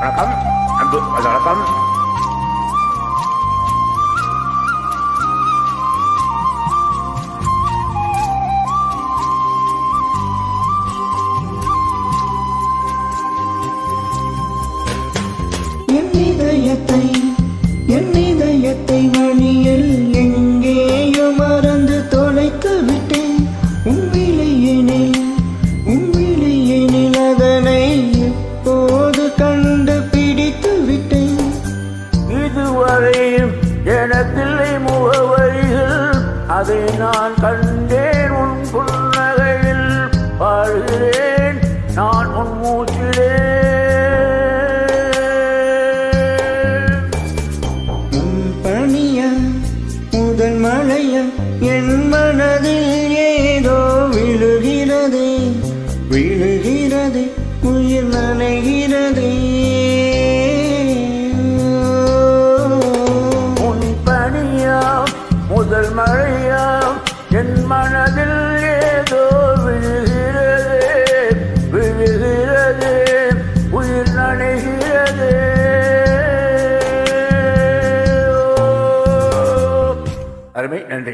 வணக்கம் அன்பு வணக்கம் இதுவரையும் எனக்கில்லை முகவரிகள் அதை நான் கண்டேன் உன் புன்னகையில். வாழ்கிறேன் நான் உன் மூச்சிலே. உன் பணிய முதல் மழைய என் மனதில் ஏதோ விழுகிறதே. விழுகிறதே உயிர் நனைகிறதே. உயிர் அருமை நன்றி.